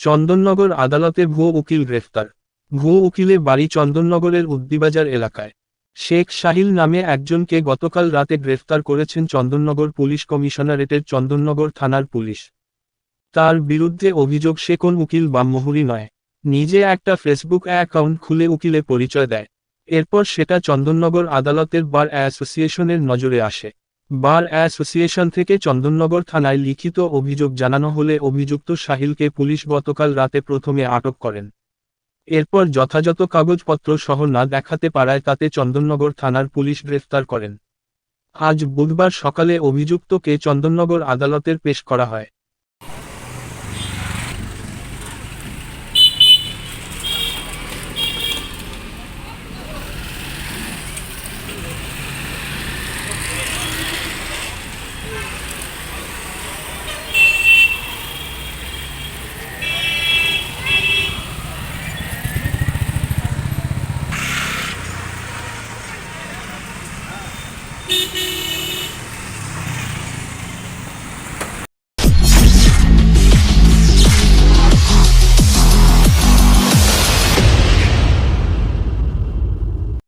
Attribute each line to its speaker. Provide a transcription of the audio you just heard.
Speaker 1: চন্দননগর আদালতে ভুয়ো উকিল গ্রেফতার। ভুয়ো উকিলে বাড়ি চন্দননগরের উদ্দিবাজার এলাকায়। শেখ শাহিল নামে একজনকে গতকাল রাতে গ্রেফতার করেছেন চন্দননগর পুলিশ কমিশনারেটের চন্দননগর থানার পুলিশ। তার বিরুদ্ধে অভিযোগ, সে কোন উকিল বা মুহুরি নয়। নিজে একটা ফেসবুক অ্যাকাউন্ট খুলে উকিলে পরিচয় দেয়। এরপর সেটা চন্দননগর আদালতের বার অ্যাসোসিয়েশনের নজরে আসে। বার অ্যাসোসিয়েশন থেকে চন্দননগর থানায় লিখিত অভিযোগ জানানো হলে অভিযুক্ত সাহিলকে পুলিশ গতকাল রাতে প্রথমে আটক করেন। এরপর যথাযথ কাগজপত্র সহ না দেখাতে পারায় তাতে চন্দননগর থানার পুলিশ গ্রেফতার করেন। আজ বুধবার সকালে অভিযুক্তকে চন্দননগর আদালতের পেশ করা হয়।